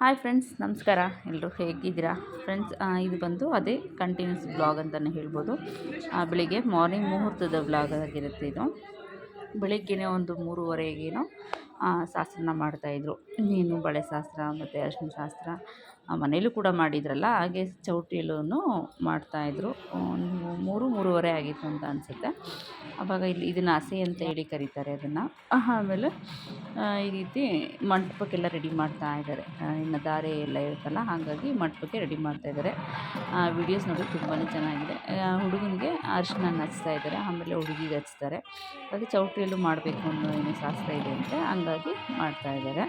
Hi friends ನಮಸ್ಕಾರ. ಎಲ್ಲರೂ ಹೇಗಿದ್ದೀರಾ? ಫ್ರೆಂಡ್ಸ್ ಇದು ಬಂದು ಅದೇ ಕಂಟಿನ್ಯೂಸ್ ಬ್ಲಾಗ್ ಅಂತಲೇ ಹೇಳ್ಬೋದು. ಬೆಳಿಗ್ಗೆ ಮಾರ್ನಿಂಗ್ ಮುಹೂರ್ತದ ಬ್ಲಾಗ್ ಆಗಿರುತ್ತೆ ಇದು. ಬೆಳಿಗ್ಗೆನೇ ಒಂದು ಮೂರುವರೆಗೇನೋ ಶಾಸ್ತ್ರನ ಮಾಡ್ತಾಯಿದ್ರು ನೀನು ಬಳೆ ಶಾಸ್ತ್ರ ಮತ್ತು ಅರಿಶಿನ ಶಾಸ್ತ್ರ ಮನೇಲೂ ಕೂಡ ಮಾಡಿದ್ರಲ್ಲ, ಹಾಗೆ ಚೌಟ್ರಿಲೂ ಮಾಡ್ತಾಯಿದ್ರು ಒಂದು ಮೂರು, ಮೂರುವರೆ ಆಗಿತ್ತು ಅಂತ ಅನಿಸುತ್ತೆ. ಆವಾಗ ಇಲ್ಲಿ ಇದನ್ನು ಹಸೆ ಅಂತ ಹೇಳಿ ಕರೀತಾರೆ ಅದನ್ನು. ಆಮೇಲೆ ಈ ರೀತಿ ಮಂಟಪಕ್ಕೆಲ್ಲ ರೆಡಿ ಮಾಡ್ತಾ ಇದ್ದಾರೆ. ಇನ್ನು ದಾರೆ ಎಲ್ಲ ಇರುತ್ತಲ್ಲ, ಹಾಗಾಗಿ ಮಂಟಪಕ್ಕೆ ರೆಡಿ ಮಾಡ್ತಾ ಇದ್ದಾರೆ. ವಿಡಿಯೋಸ್ ನೋಡೋದು ತುಂಬಾ ಚೆನ್ನಾಗಿದೆ. ಹುಡುಗನಿಗೆ ಅರಿಶಿನ ಹಚ್ತಾ ಇದ್ದಾರೆ, ಆಮೇಲೆ ಹುಡುಗಿಗೆ ಹಚ್ತಾರೆ. ಹಾಗೆ ಚೌಟ್ರಿಯಲ್ಲೂ ಮಾಡಬೇಕು ಅನ್ನೋ ಏನು ಶಾಸ್ತ್ರ ಇದೆ ಅಂತೆ ಹಂಗಾಗಿ ಮಾಡ್ತಾ ಇದ್ದಾರೆ.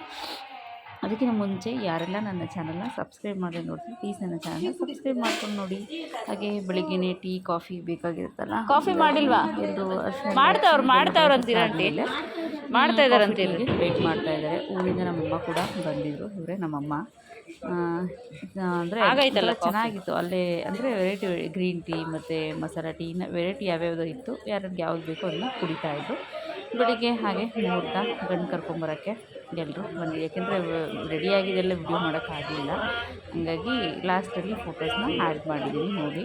ಅದಕ್ಕಿಂತ ಮುಂಚೆ ಯಾರೆಲ್ಲ ನನ್ನ ಚಾನಲ್ನ ಸಬ್ಸ್ಕ್ರೈಬ್ ಮಾಡಿ ನೋಡಿ ಪ್ಲೀಸ್ ನನ್ನ ಚಾನಲ್ನ ಸಬ್ಸ್ಕ್ರೈಬ್ ಮಾಡ್ಕೊಂಡು ನೋಡಿ. ಹಾಗೆ ಬೆಳಿಗ್ಗೆನೇ ಟೀ ಕಾಫಿ ಬೇಕಾಗಿರುತ್ತಲ್ಲ? ಕಾಫಿ ಮಾಡಿಲ್ವಾ? ಎಲ್ಲರೂ ಮಾಡ್ತಾವ್ರು, ಮಾಡ್ತಾವ್ರು ಅಂತೀರಂತೆ? ಮಾಡ್ತಾ ಇದಾರೆ ಹೇಳಿ ವೆಯ್ಟ್ ಮಾಡ್ತಾ ಇದ್ದಾರೆ. ಊರಿಂದ ನಮ್ಮಮ್ಮ ಕೂಡ ಬಂದಿದ್ರು. ಇವರೇ ನಮ್ಮಮ್ಮ. ಅಂದರೆ ಆಗೈತಲ್ಲ ಚೆನ್ನಾಗಿತ್ತು. ಅಲ್ಲೇ ಅಂದರೆ ವೆರೈಟಿ ಗ್ರೀನ್ ಟೀ ಮತ್ತು ಮಸಾಲ ಟೀ ವೆರೈಟಿ ಯಾವ್ಯಾವುದೋ ಇತ್ತು. ಯಾರಿಗೆ ಯಾವ್ದು ಬೇಕೋ ಅದನ್ನ ಕುಡಿತಾ ಇದ್ರು. ಬೆಳಿಗ್ಗೆ ಹಾಗೆ ಮುಹೂರ್ತ ಗಂಡು ಕರ್ಕೊಂಬರೋಕ್ಕೆ ಎಲ್ಲರೂ ಬಂದು ಯಾಕೆಂದರೆ ರೆಡಿಯಾಗಿದ್ದೆಲ್ಲ ವಿಡಿಯೋ ಮಾಡೋಕ್ಕಾಗಲಿಲ್ಲ ಹಾಗಾಗಿ ಲಾಸ್ಟಲ್ಲಿ ಫೋಟೋಸ್ನ ಆ್ಯಡ್ ಮಾಡಿದ್ದೀನಿ ನೋಡಿ.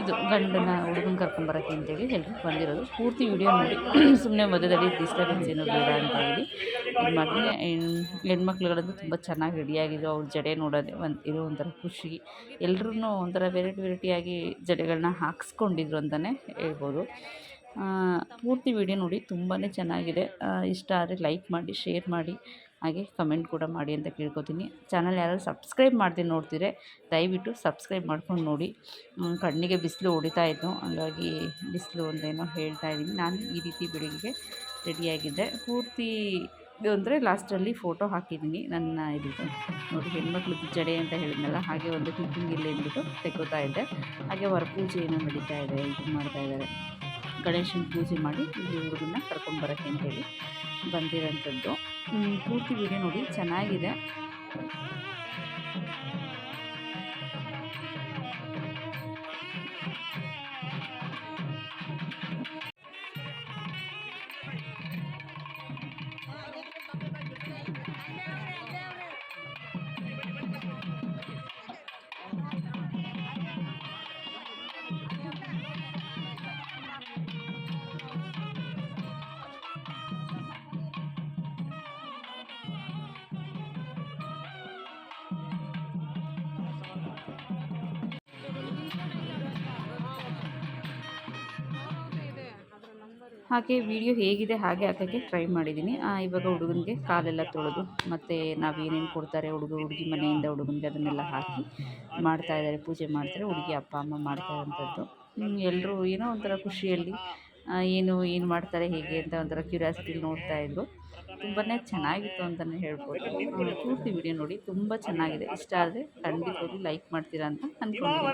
ಇದು ಗಂಡನ ಹುಡುಗನ ಕರ್ಕೊಂಬರೋಕ್ಕೆ ಅಂತೇಳಿ ಎಲ್ಲರೂ ಬಂದಿರೋದು. ಪೂರ್ತಿ ವಿಡಿಯೋ ನೋಡಿ. ಸುಮ್ಮನೆ ಮಧ್ಯದಲ್ಲಿ ಡಿಸ್ಟರ್ಬೆನ್ಸ್ ಏನೋ ಬೇಡ ಅಂತ ಹೇಳಿ. ಇದು ಮಾಡಿ ಹೆಣ್ಮಕ್ಳುಗಳಂತೂ ತುಂಬ ಚೆನ್ನಾಗಿ ರೆಡಿಯಾಗಿದ್ರು ಅವ್ರ ಜಡೆ ನೋಡೋದೇ ಒಂದು, ಇದು ಒಂಥರ ಖುಷಿ. ಎಲ್ಲರೂ ಒಂಥರ ವೆರೈಟಿ ವೆರೈಟಿಯಾಗಿ ಜಡೆಗಳನ್ನ ಹಾಕ್ಸ್ಕೊಂಡಿದ್ರು ಅಂತಲೇ ಹೇಳ್ಬೋದು. ಪೂರ್ತಿ ವಿಡಿಯೋ ನೋಡಿ ತುಂಬಾ ಚೆನ್ನಾಗಿದೆ. ಇಷ್ಟ ಆದರೆ ಲೈಕ್ ಮಾಡಿ ಶೇರ್ ಮಾಡಿ, ಹಾಗೆ ಕಮೆಂಟ್ ಕೂಡ ಮಾಡಿ ಅಂತ ಕೇಳ್ಕೊತೀನಿ. ಚಾನಲ್ ಯಾರಾದ್ರು ಸಬ್ಸ್ಕ್ರೈಬ್ ಮಾಡ್ದೆ ನೋಡ್ತಿದ್ರೆ, ದಯವಿಟ್ಟು ಸಬ್ಸ್ಕ್ರೈಬ್ ಮಾಡ್ಕೊಂಡು ನೋಡಿ. ಕಣ್ಣಿಗೆ ಬಿಸಿಲು ಹೊಡಿತಾ ಇತ್ತು. ಹಂಗಾಗಿ ಬಿಸಿಲು ಒಂದೇನೋ ಹೇಳ್ತಾ ಇದ್ದೀನಿ. ನಾನು ಈ ರೀತಿ ಬೆಳಿಗ್ಗೆ ರೆಡಿಯಾಗಿದ್ದೆ ಪೂರ್ತಿ ಇದು ಅಂದರೆ ಲಾಸ್ಟಲ್ಲಿ ಫೋಟೋ ಹಾಕಿದ್ದೀನಿ. ನನ್ನ ಇದು ನೋಡಿ ಹೆಣ್ಮಕ್ಳದ್ದು ಜಡೆ ಅಂತ ಹೇಳಿದ್ನಲ್ಲ, ಹಾಗೆ ಒಂದು ಕ್ಲಿಪ್ಪಿಂಗ್ ಇಲ್ಲ ಅಂದ್ಬಿಟ್ಟು ತೆಗೋತಾ ಇದ್ದೆ. ಹಾಗೆ ವರ್ಕಿಂಗ್ ಏನೋ ನಡೀತಾ ಇದೆ ಇದು ಮಾಡ್ತಾ ಇದ್ದಾರೆ. ಗಣೇಶನ ಪೂಜೆ ಮಾಡಿ ಇಲ್ಲಿ ಹುಡುಗನ್ನ ಅಂತ ಅಂತೇಳಿ ಬಂದಿರೋಂಥದ್ದು. ಪೂರ್ತಿ ವಿಡಿಯೋ ನೋಡಿ ಚೆನ್ನಾಗಿದೆ. ಹಾಗೆ ವಿಡಿಯೋ ಹೇಗಿದೆ, ಹಾಗೆ ಹಾಕೋಕ್ಕೆ ಟ್ರೈ ಮಾಡಿದ್ದೀನಿ. ಇವಾಗ ಹುಡುಗನಿಗೆ ಕಾಲೆಲ್ಲ ತೊಳೆದು ಮತ್ತು ನಾವೇನೇನು ಕೊಡ್ತಾರೆ ಹುಡುಗ, ಹುಡುಗಿ ಮನೆಯಿಂದ ಹುಡುಗನಿಗೆ ಅದನ್ನೆಲ್ಲ ಹಾಕಿ ಮಾಡ್ತಾ ಇದ್ದಾರೆ, ಪೂಜೆ ಮಾಡ್ತಾರೆ. ಹುಡುಗಿ ಅಪ್ಪ, ಅಮ್ಮ ಮಾಡ್ತಾ ಎಲ್ಲರೂ ಏನೋ ಒಂಥರ ಖುಷಿಯಲ್ಲಿ ಏನು ಏನು ಮಾಡ್ತಾರೆ, ಹೇಗೆ ಅಂತ ಒಂಥರ ಕ್ಯೂರಿಯಾಸಿಟಿಲಿ ನೋಡ್ತಾ ಇದ್ರು. ತುಂಬಾ ಚೆನ್ನಾಗಿತ್ತು ಅಂತಲೇ ಹೇಳ್ಬೋದು. ಪೂರ್ತಿ ವಿಡಿಯೋ ನೋಡಿ, ತುಂಬ ಚೆನ್ನಾಗಿದೆ. ಇಷ್ಟ ಆದರೆ ಖಂಡಿತವಾಗಿ ಲೈಕ್ ಮಾಡ್ತೀರಾ ಅಂತ ಅಂದ್ಕೊಂಡಿದ್ದೀನಿ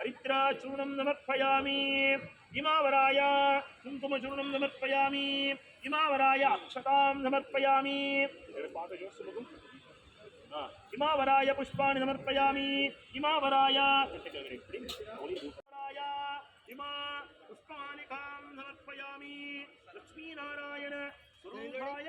హరిద్రాచూర్ణం సమర్పయామి. హిమావరాయ కుంకుమచూర్ణం సమర్పయామి. హిమావరాయ అక్షతాం సమర్పయామి. హిమావరాయ పుష్పాన్ని సమర్పయామి. హిమావరాయ హిమా పుష్పానికాం సమర్పయామి. లక్ష్మీనారాయణ స్వరూపాయ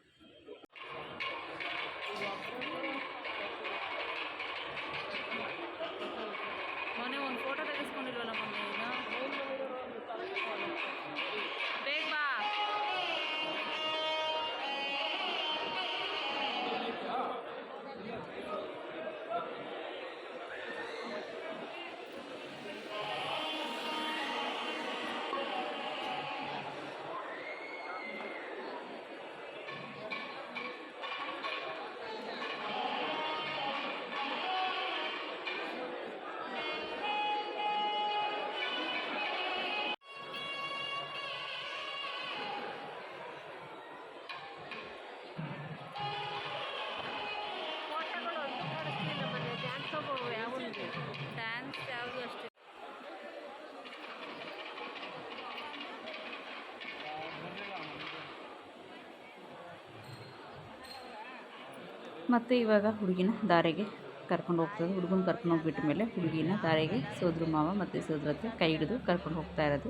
ಮತ್ತು ಇವಾಗ ಹುಡುಗಿನ ದಾರೆಗೆ ಕರ್ಕೊಂಡು ಹೋಗ್ತದೆ. ಹುಡುಗನ ಕರ್ಕೊಂಡು ಹೋಗ್ಬಿಟ್ಟ ಮೇಲೆ ಹುಡುಗಿನ ದಾರೆಗೆ ಸೋದ್ರ ಮಾವ ಮತ್ತು ಸೋದರತ್ತೆ ಕೈ ಹಿಡಿದು ಕರ್ಕೊಂಡು ಹೋಗ್ತಾ ಇರೋದು.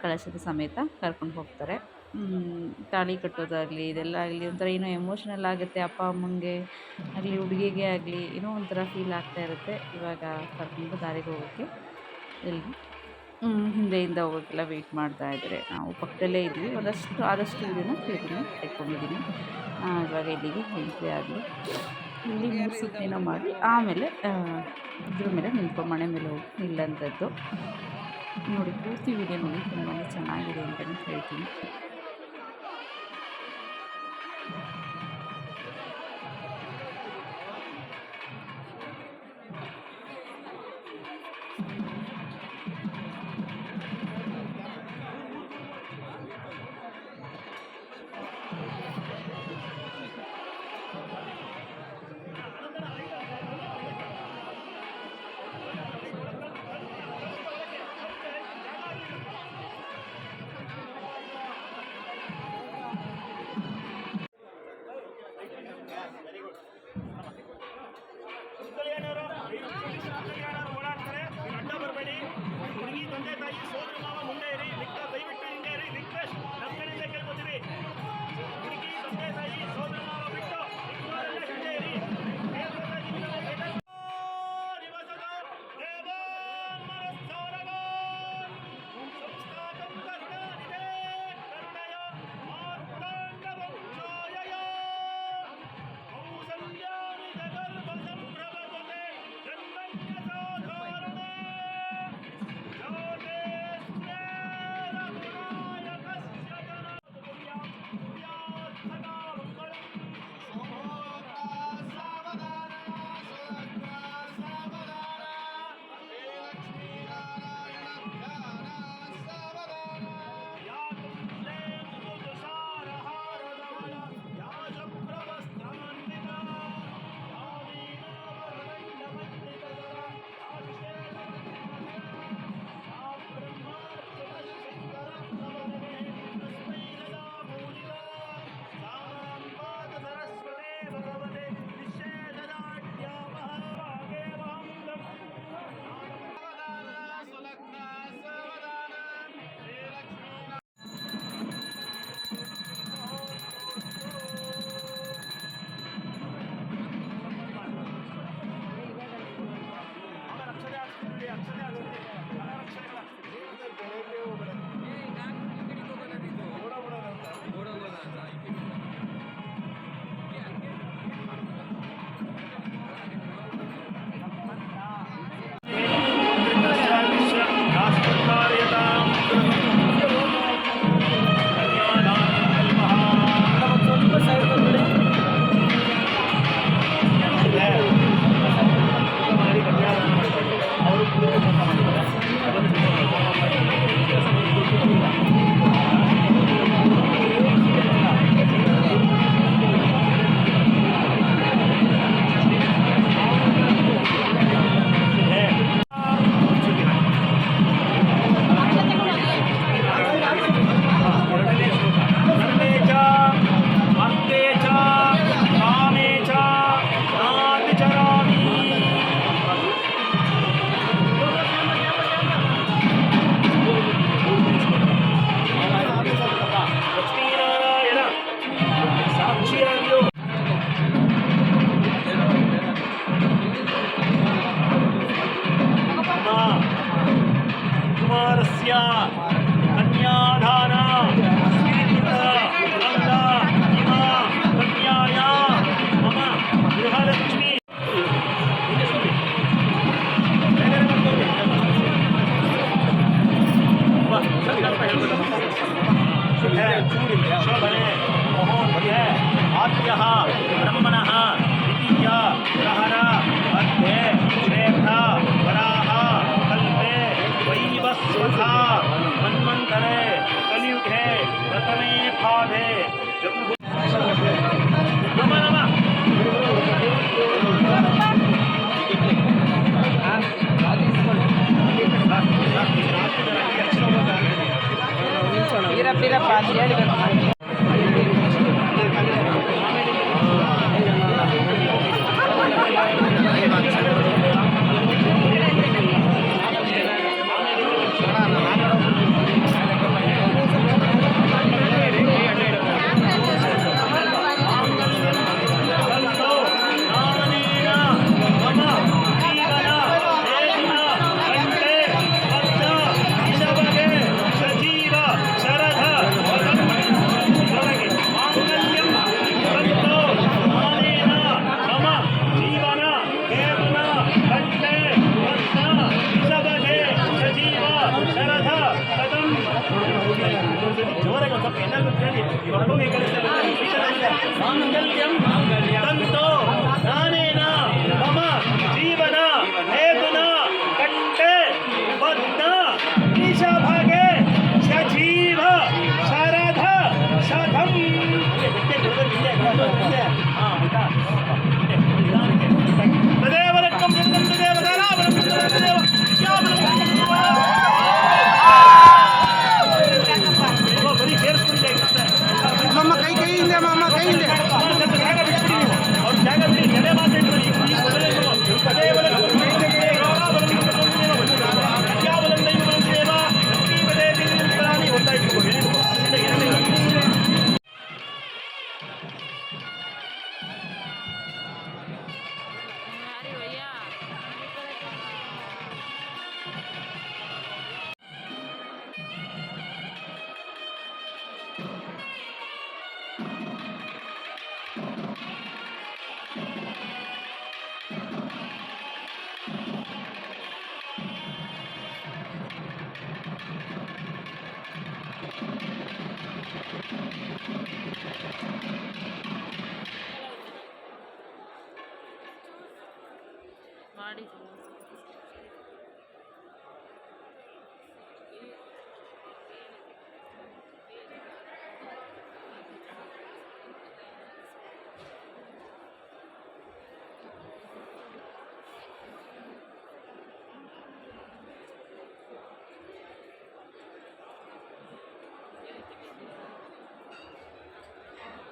ಕಳಶದ ಸಮೇತ ಕರ್ಕೊಂಡು ಹೋಗ್ತಾರೆ. ತಾಳಿ ಕಟ್ಟೋದಾಗಲಿ, ಇದೆಲ್ಲ ಆಗಲಿ, ಒಂಥರ ಏನೋ ಎಮೋಷ್ನಲ್ ಆಗುತ್ತೆ ಅಪ್ಪ ಅಮ್ಮಂಗೆ ಆಗಲಿ, ಹುಡುಗಿಗೆ ಆಗಲಿ, ಏನೋ ಒಂಥರ ಫೀಲ್ ಆಗ್ತಾ ಇರುತ್ತೆ ಇವಾಗ ಕರ್ಕೊಂಡು ದಾರಿಗೆ ಹೋಗೋಕ್ಕೆ ಎಲ್ಲಿ ಹಿಂದೆಯಿಂದ ಹೋಗೋಕ್ಕೆಲ್ಲ ವೆಯ್ಟ್ ಮಾಡ್ತಾ ಇದ್ದಾರೆ. ನಾವು ಪಕ್ಕದಲ್ಲೇ ಇದ್ವಿ. ಒಂದಷ್ಟು, ಆದಷ್ಟು ಇದನ್ನು ಕ್ಲಿಪ್ನ ತೆಕ್ಕೊಂಡಿದ್ದೀನಿ ಇವಾಗ ಇಲ್ಲಿಗೆ ಎಂಟ್ರಿ ಆಗಲಿ ಇಲ್ಲಿ ಮೂರು ಮಾಡಿ, ಆಮೇಲೆ ಇದ್ರ ಮೇಲೆ ನಿಂತ್ಕೊ ಮನೆ ಮೇಲೆ ಹೋಗಿ ನಿಲ್ಲಂಥದ್ದು. ನೋಡಿ, ಪೂರ್ತಿ ವೀಡಿಯೋ ನೋಡಿ ತುಂಬಾ ಚೆನ್ನಾಗಿದೆ ಅಂತಲೇ ಹೇಳ್ತೀನಿ.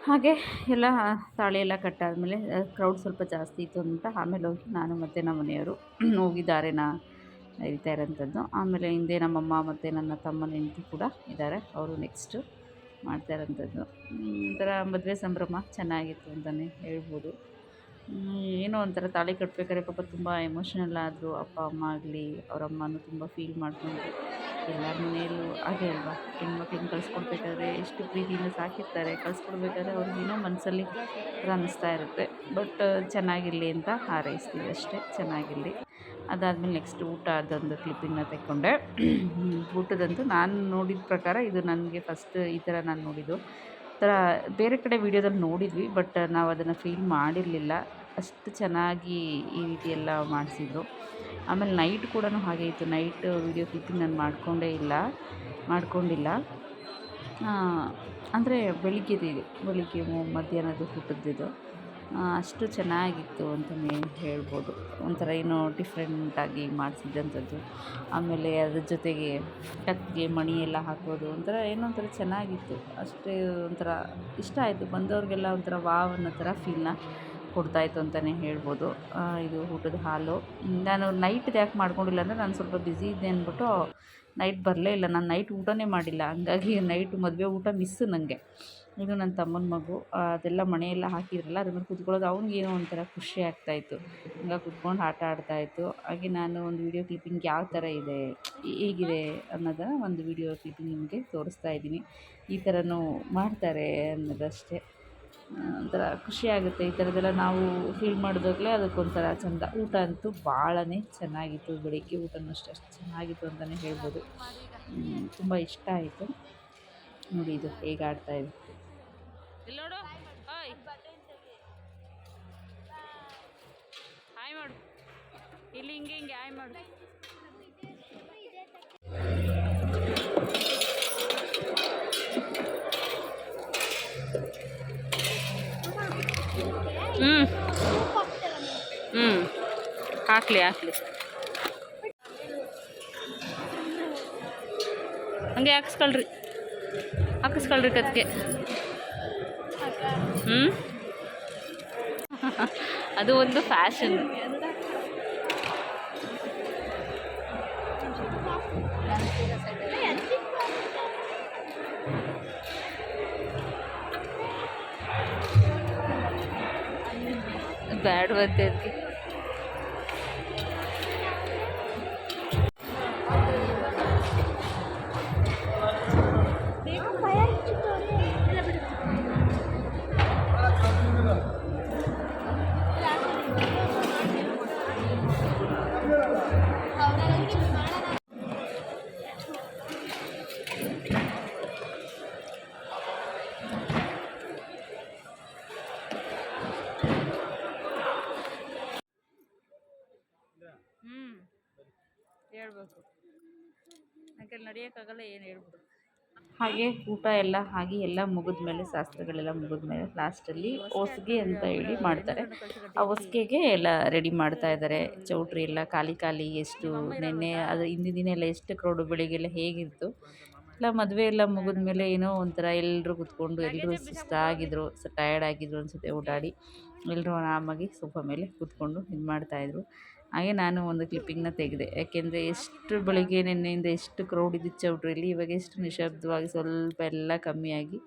ಹಾಗೆ ಎಲ್ಲ ತಾಳಿ ಎಲ್ಲ ಕಟ್ಟಾದಮೇಲೆ ಕ್ರೌಡ್ ಸ್ವಲ್ಪ ಜಾಸ್ತಿ ಇತ್ತು ಅಂತ ಆಮೇಲೆ ಹೋಗಿ ನಾನು ಮತ್ತು ನಮ್ಮ ಮನೆಯವರು ಹೋಗಿ ನಾ ಎರಿತಾ ಇರೋಂಥದ್ದು. ಆಮೇಲೆ ಹಿಂದೆ ನಮ್ಮಮ್ಮ ಮತ್ತು ನನ್ನ ತಮ್ಮನ ಹೆಂಡತಿ ಕೂಡ ಇದ್ದಾರೆ. ಅವರು ನೆಕ್ಸ್ಟು ಮಾಡ್ತಾ ಇರೋಂಥದ್ದು. ಒಂಥರ ಮದುವೆ ಸಂಭ್ರಮ ಚೆನ್ನಾಗಿತ್ತು ಅಂತಲೇ ಹೇಳ್ಬೋದು. ಏನೋ ಒಂಥರ ತಾಳಿ ಕಟ್ಟಬೇಕಾದ್ರೆ ಪಾಪ ತುಂಬ ಎಮೋಷ್ನಲ್ ಆದರು. ಅಪ್ಪ, ಅಮ್ಮ ಆಗಲಿ ಅವರಮ್ಮನೂ ತುಂಬ ಫೀಲ್ ಮಾಡ್ಕೊಂಡು ಎಲ್ಲರ ಮನೆಯಲ್ಲೂ ಹಾಗೆ ಅಲ್ವಾ? ಹೆಣ್ಮಕ್ಳನ್ನ ಕಳಿಸ್ಕೊಡ್ಬೇಕಾದ್ರೆ ಎಷ್ಟು ಪ್ರೀತಿಯಿಂದ ಸಾಕಿರ್ತಾರೆ. ಕಳಿಸ್ಕೊಡ್ಬೇಕಾದ್ರೆ ಅವ್ರಿಗೇನೋ ಮನಸ್ಸಲ್ಲಿ ಅನಿಸ್ತಾ ಇರುತ್ತೆ. ಬಟ್, ಚೆನ್ನಾಗಿರಲಿ ಅಂತ ಹಾರೈಸ್ತೀವಿ ಅಷ್ಟೇ. ಚೆನ್ನಾಗಿರಲಿ. ಅದಾದಮೇಲೆ ನೆಕ್ಸ್ಟ್ ಊಟ ಅದೊಂದು ಕ್ಲಿಪ್ಪಿಂಗ್ನ ತೆಕ್ಕೊಂಡೆ. ಊಟದಂತೂ ನಾನು ನೋಡಿದ ಪ್ರಕಾರ ಇದು ನನಗೆ ಫಸ್ಟ್ ಈ ಥರ ನಾನು ನೋಡಿದ್ದು. ಥರ ಬೇರೆ ಕಡೆ ವೀಡಿಯೋದಲ್ಲಿ ನೋಡಿದ್ವಿ, ಬಟ್ ನಾವು ಅದನ್ನು ಫೀಲ್ ಮಾಡಿರಲಿಲ್ಲ. ಅಷ್ಟು ಚೆನ್ನಾಗಿ ಈ ರೀತಿ ಎಲ್ಲ ಮಾಡಿಸಿದ್ರು. ಆಮೇಲೆ ನೈಟ್ ಕೂಡ ಹಾಗೆ ಇತ್ತು. ನೈಟ್ ವೀಡಿಯೋ ಕ್ಲಿಪ್ಪಿಂಗ್ ನಾನು ಮಾಡಿಕೊಂಡೇ ಇಲ್ಲ, ಮಾಡಿಕೊಂಡಿಲ್ಲ. ಅಂದರೆ ಬೆಳಿಗ್ಗೆದು ಇದು ಬೆಳಿಗ್ಗೆ ಮಧ್ಯಾಹ್ನದ ಊಟದ್ದಿದು. ಅಷ್ಟು ಚೆನ್ನಾಗಿತ್ತು ಅಂತಲೇ ಹೇಳ್ಬೋದು. ಒಂಥರ ಏನೋ ಡಿಫ್ರೆಂಟಾಗಿ ಮಾಡಿಸಿದ್ದಂಥದ್ದು. ಆಮೇಲೆ ಅದ್ರ ಜೊತೆಗೆ ಕತ್ತಿಗೆ ಮಣಿ ಎಲ್ಲ ಹಾಕೋದು ಒಂಥರ ಏನೋ ಒಂಥರ ಚೆನ್ನಾಗಿತ್ತು. ಅಷ್ಟೇ ಒಂಥರ ಇಷ್ಟ ಆಯಿತು. ಬಂದವ್ರಿಗೆಲ್ಲ ಒಂಥರ ವಾವ್ ಅನ್ನೋ ಥರ ಫೀಲ್ನ ಕೊಡ್ತಾಯಿತ್ತು ಅಂತಲೇ ಹೇಳ್ಬೋದು. ಇದು ಊಟದ ಹಾಲು. ನಾನು ನೈಟ್ದು ಯಾಕೆ ಮಾಡ್ಕೊಂಡಿಲ್ಲ ಅಂದರೆ ನಾನು ಸ್ವಲ್ಪ ಬ್ಯುಸಿ ಇದ್ದೆ ಅಂದ್ಬಿಟ್ಟು ನೈಟ್ ಬರಲೇ ಇಲ್ಲ. ನಾನು ನೈಟ್ ಊಟನೇ ಮಾಡಿಲ್ಲ. ಹಂಗಾಗಿ ನೈಟ್ ಮದುವೆ ಊಟ ಮಿಸ್ಸು ನನಗೆ ಇದು ನನ್ನ ತಮ್ಮನ ಮಗು. ಅದೆಲ್ಲ ಮನೆಯೆಲ್ಲ ಹಾಕಿದ್ರಲ್ಲ, ಅದ್ರ ಮೇಲೆ ಕೂತ್ಕೊಳ್ಳೋದು ಅವ್ನಿಗೇನೋ ಒಂಥರ ಖುಷಿ ಆಗ್ತಾಯಿತ್ತು. ಹಂಗಾಗಿ ಕುತ್ಕೊಂಡು ಆಟ ಆಡ್ತಾಯಿತ್ತು. ಹಾಗೆ ನಾನು ಒಂದು ವೀಡಿಯೋ ಕ್ಲಿಪ್ಪಿಂಗ್ ಯಾವ ಥರ ಇದೆ, ಹೇಗಿದೆ ಅನ್ನೋದನ್ನು ಒಂದು ವಿಡಿಯೋ ಕ್ಲಿಪ್ಪಿಂಗ್ ನಿಮಗೆ ತೋರಿಸ್ತಾ ಇದ್ದೀನಿ. ಈ ಥರನೂ ಮಾಡ್ತಾರೆ ಅನ್ನೋದಷ್ಟೇ. ಒಂಥರ ಖುಷಿ ಆಗುತ್ತೆ ಈ ಥರದ್ದೆಲ್ಲ ನಾವು ಫೀಲ್ ಮಾಡಿದಾಗಲೇ ಅದಕ್ಕೊಂಥರ ಚಂದ. ಊಟ ಅಂತೂ ಭಾಳನೇ ಚೆನ್ನಾಗಿತ್ತು ಬೆಳಿಗ್ಗೆ ಊಟನೂ ಅಷ್ಟೇ, ಅಷ್ಟು ಚೆನ್ನಾಗಿತ್ತು ಅಂತಲೇ ಹೇಳ್ಬೋದು. ತುಂಬ ಇಷ್ಟ ಆಯಿತು. ನೋಡಿ ಇದು ಹೇಗೆ ಇದೆ. ಇಲ್ಲಿ ಹಿಂಗೆ ಹಿಂಗೆ ಆಯ್ ಮಾಡು. ಹ್ಞೂ ಹ್ಞೂ ಹಾಕಲಿ ಹಾಕಲಿ. ಹಂಗೆ ಹಾಕಿಸ್ಕೊಳ್ರಿ. ಹಾಕಿಸ್ಕೊಳ್ರಿ ಕತ್ತಿಗೆ. ಹ್ಞೂ ಅದು ಒಂದು ಫ್ಯಾಷನ್ आयुर्वेद की ನಡೆಯೋಕ್ಕಾಗಲ್ಲ ಏನು ಹೇಳ್ಬಿಡು ಹಾಗೆ ಊಟ ಎಲ್ಲ ಆಗಿ ಎಲ್ಲ ಮುಗಿದ್ಮೇಲೆ ಶಾಸ್ತ್ರಗಳೆಲ್ಲ ಮುಗಿದ ಮೇಲೆ ಲಾಸ್ಟಲ್ಲಿ ಹೊಸ್ಗೆ ಅಂತ ಹೇಳಿ ಮಾಡ್ತಾರೆ. ಆ ಹೊಸ್ಗೆಗೆ ಎಲ್ಲ ರೆಡಿ ಮಾಡ್ತಾ ಇದ್ದಾರೆ. ಚೌಟ್ರಿ ಎಲ್ಲ ಖಾಲಿ ಖಾಲಿ ಎಷ್ಟು ನೆನ್ನೆ ಅದು ಹಿಂದಿನ ದಿನ ಎಲ್ಲ ಎಷ್ಟು ಕ್ರೌಡು ಬೆಳಿಗ್ಗೆಲ್ಲ ಹೇಗಿತ್ತು. ಎಲ್ಲ ಮದುವೆ ಎಲ್ಲ ಮುಗಿದ್ಮೇಲೆ ಏನೋ ಒಂಥರ ಎಲ್ಲರೂ ಕುತ್ಕೊಂಡು ಎಲ್ಲರೂ ಸುಸ್ತಾಗಿದ್ರು ಟಯರ್ಡ್ ಆಗಿದ್ರು ಅನಿಸುತ್ತೆ ಓಡಾಡಿ. ಎಲ್ಲರೂ ಆರಾಮಾಗಿ ಸೋಫಾ ಮೇಲೆ ಕೂತ್ಕೊಂಡು ಇದು ಮಾಡ್ತಾಯಿದ್ರು ಹಾಗೆ ನಾನು ಒಂದು ಕ್ಲಿಪ್ಪಿಂಗ್ನ ತೆಗೆದೆ. ಯಾಕೆಂದರೆ ಎಷ್ಟು ಬೆಳಿಗ್ಗೆ ನಿನ್ನೆಯಿಂದ ಎಷ್ಟು ಕ್ರೌಡ್ ಇದ್ದಿತ್ತು ಚೌಟ್ರಿಯಲ್ಲಿ ಇವಾಗ ಎಷ್ಟು ನಿಶಬ್ದವಾಗಿ ಸ್ವಲ್ಪ ಎಲ್ಲ ಕಮ್ಮಿಯಾಗಿ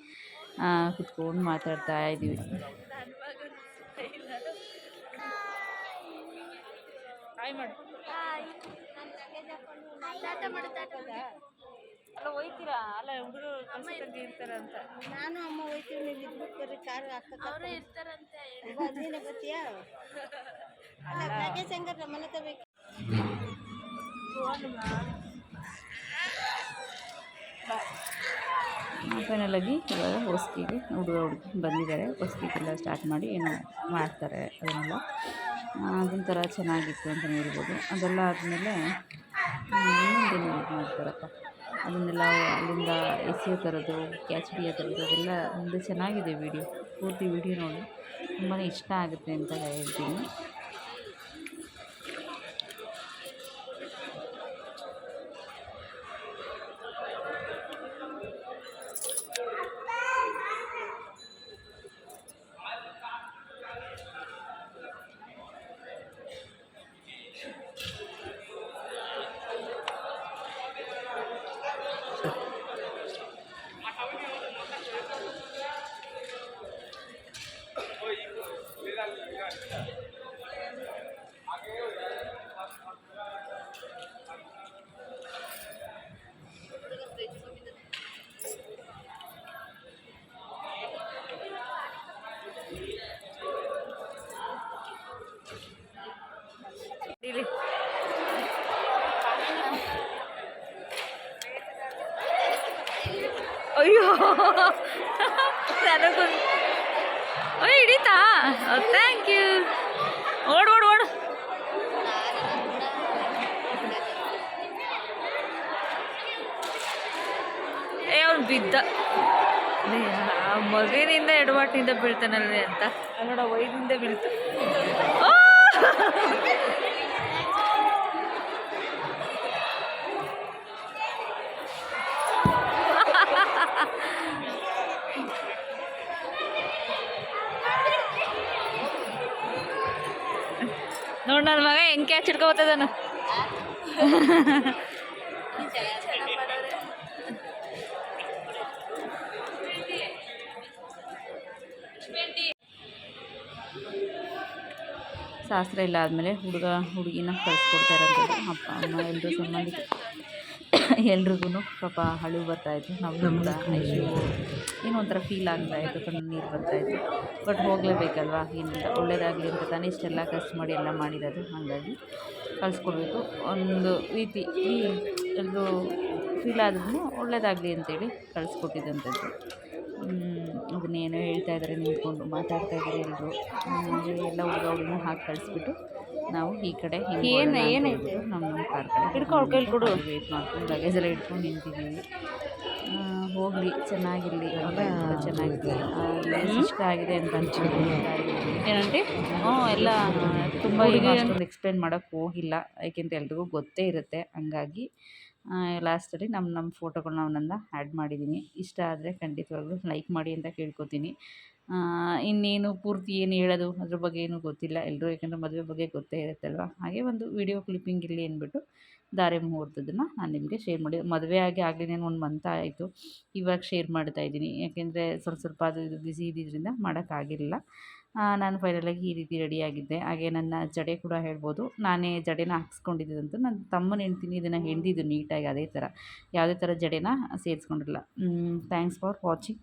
ಕುತ್ಕೊಂಡು ಮಾತಾಡ್ತಾ ಇದ್ದೀವಿ. ಹಾಯ್ ಮಾಡು ಅಲ್ಲ ಹೋಯ್ತೀರಾ? ಅಲ್ಲ ಹುಡುಗರು ಅಮ್ಮ ಇರ್ತಾರ ಅಂತ ನಾನು ಅಮ್ಮ ಹೋಯ್ತೀವಿ ನೀವು ಇದ್ಬಿಟ್ಟು ಅವರೇ ಇರ್ತಾರಂತೆ. ಬರ್ತೀಯಾ? ಪ್ಯಾಕೇಜ್ ಫೈನಲ್ ಆಗಿ ಇವಾಗ ಹೊಸ್ಕಿಗೆ ಹುಡುಗ ಹುಡುಗಿ ಬಂದಿದ್ದಾರೆ. ಹೊಸ್ಕಿಗೆಲ್ಲ ಸ್ಟಾರ್ಟ್ ಮಾಡಿ ಏನು ಮಾಡ್ತಾರೆ ಅದನ್ನೆಲ್ಲ. ಅದೊಂಥರ ಚೆನ್ನಾಗಿತ್ತು ಅಂತ ಹೇಳ್ಬೋದು. ಅದೆಲ್ಲ ಆದಮೇಲೆ ಇನ್ನೊಂದೇನು ಇದು ಮಾಡ್ತಾರಪ್ಪ. ಅದನ್ನೆಲ್ಲ ಅಲ್ಲಿಂದ ಎಸೆಯೋ ಥರದ್ದು ಕ್ಯಾಚ್ ಹಿಡಿಯೋ ಥರದ್ದು ಅದೆಲ್ಲ ಒಂದು ಚೆನ್ನಾಗಿದೆ ವಿಡಿಯೋ ಪೂರ್ತಿ ವಿಡಿಯೋ ನೋಡಿ. ತುಂಬಾ ಇಷ್ಟ ಆಗುತ್ತೆ ಅಂತ ಹೇಳ್ತೀನಿ. ನನಗೂ ಅಯ್ಯೋ ಹಿಡಿತಾ? ಥ್ಯಾಂಕ್ ಯು ಓಡ್ ಓಡ್, ಓಡು. ಏ, ಅವ್ನು ಬಿದ್ದ. ಆ ಮಗುವಿನಿಂದ ಎಡವಾಟಿನಿಂದ ಬೀಳ್ತಾನಲ್ಲ ಅಂತ. ನೋಡ ವೈದಿಂದ ಬೀಳ್ತ ಆ! ನೋಡ್ ನನ್ನ ಹೆಂಗ್ ಕ್ಯಾಚ್ ಶಾಸ್ತ್ರ ಇಲ್ಲ ಆದಮೇಲೆ ಹುಡುಗ, ಹುಡುಗಿನ ಕಳಿಸ್ಕೊಡ್ತಾ ಅಂತ ಅಪ್ಪ, ಅಮ್ಮ ಎಲ್ಲರೂ ಸಂಬಂಧಿಕ ಎಲ್ರಿಗೂ ಪಾಪ ಅಳು ಬರ್ತಾಯಿತ್ತು ಕೂಡ ಐಶು ಏನೋ ಒಂಥರ ಫೀಲ್ ಆಗ್ತಾಯಿತ್ತು ಕಣ್ಣು ನೀರು ಬರ್ತಾಯಿತ್ತು ಬಟ್ ಹೋಗಲೇಬೇಕಲ್ವಾ? ಏನಿಲ್ಲ. ಒಳ್ಳೇದಾಗಲಿ ಅಂತ ತಾನೇ ಇಷ್ಟೆಲ್ಲ ಖರ್ಚು ಮಾಡಿ ಎಲ್ಲ ಮಾಡಿರೋದು. ಹಾಗಾಗಿ ಕಳಿಸ್ಕೊಡ್ಬೇಕು. ಒಂದು ರೀತಿ ಎಲ್ಲರೂ ಫೀಲ್ ಆದ್ರೂ ಒಳ್ಳೇದಾಗಲಿ ಅಂತೇಳಿ ಕಳಿಸ್ಕೊಟ್ಟಿದ್ದಂಥದ್ದು ಅದನ್ನೇನೋ ಹೇಳ್ತಾ ಇದ್ದಾರೆ ನಿಂತ್ಕೊಂಡು ಮಾತಾಡ್ತಾ ಇದ್ದಾರೆ ಎಲ್ಲರೂ ಎಲ್ಲ ಹುಡುಗ ಹುಡುಗನ ಹಾಕಿ ಕಳಿಸ್ಬಿಟ್ಟು ನಾವು ಈ ಕಡೆ ಏನು ಏನೈತೆ? ನಮ್ಮ ಕಾರ್ ಕಡೆ ಹಿಡ್ಕೊಂಡು ಕೈಲಿ ಕೊಡು. ವೇಟ್ ಮಾಡ್ಕೊಂಡು ಲಗೇಜೆಲ್ಲ ಇಟ್ಕೊಂಡು ನಿಂತಿದ್ದೀವಿ. ಹೋಗಲಿ ಚೆನ್ನಾಗಿರಲಿ ಚೆನ್ನಾಗಿದೆ ಇಷ್ಟ ಆಗಿದೆ ಅಂತ ಏನಂಟಿ? ಹ್ಞೂ ಎಲ್ಲ ತುಂಬ ಈಗ ಅಷ್ಟೊಂದು ಎಕ್ಸ್ಪ್ಲೇನ್ ಮಾಡೋಕ್ಕೆ ಹೋಗಿಲ್ಲ. ಯಾಕೆಂತ ಎಲ್ರಿಗೂ ಗೊತ್ತೇ ಇರುತ್ತೆ. ಹಂಗಾಗಿ ಲಾಸ್ಟಲ್ಲಿ ನಮ್ಮ ನಮ್ಮ ಫೋಟೋಗಳನ್ನ ಅವನನ್ನು ಆ್ಯಡ್ ಮಾಡಿದ್ದೀನಿ ಇಷ್ಟ ಆದರೆ ಖಂಡಿತವಾಗ್ಲೂ ಲೈಕ್ ಮಾಡಿ ಅಂತ ಕೇಳ್ಕೊತೀನಿ. ಇನ್ನೇನು ಪೂರ್ತಿ ಏನು ಹೇಳೋದು? ಅದ್ರ ಬಗ್ಗೆ ಏನೂ ಗೊತ್ತಿಲ್ಲ. ಎಲ್ಲರೂ ಯಾಕಂದರೆ ಮದುವೆ ಬಗ್ಗೆ ಗೊತ್ತೇ ಇರುತ್ತಲ್ವ? ಹಾಗೆ ಒಂದು ವಿಡಿಯೋ ಕ್ಲಿಪ್ಪಿಂಗ್ ಇರಲಿ ಅಂದ್ಬಿಟ್ಟು ಧಾರೆ ಮುಹೂರ್ತದನ್ನು ನಾನು ನಿಮಗೆ ಶೇರ್ ಮಾಡಿ, ಮದುವೆ ಆಗಿ ಆಗಲಿನೇನು ಒಂದು ಮಂತ್ ಆಯಿತು, ಇವಾಗ ಶೇರ್ ಮಾಡ್ತಾ ಇದ್ದೀನಿ. ಯಾಕೆಂದರೆ ಸ್ವಲ್ಪ ಸ್ವಲ್ಪ ಅದು ಇದು ಬ್ಯುಸಿ ಇದ್ದಿದ್ದರಿಂದ ಮಾಡೋಕ್ಕಾಗಿರಲಿಲ್ಲ ನಾನು ಫೈನಲಾಗಿ ಈ ರೀತಿ ರೆಡಿಯಾಗಿದ್ದೆ ಹಾಗೆ ನನ್ನ ಜಡೆ ಕೂಡ ಹೇಳ್ಬೋದು. ನಾನೇ ಜಡೆನ ಹಾಕ್ಸ್ಕೊಂಡಿದ್ದಂತೂ ನನ್ನ ತಮ್ಮನ ಹೆಣ್ತೀನಿ ಇದನ್ನು ಹೆಣ್ದಿದ್ದು ನೀಟಾಗಿ ಅದೇ ಥರ ಯಾವುದೇ ಥರ ಜಡೆನ ಸೇರಿಸ್ಕೊಂಡಿಲ್ಲ. Thanks for watching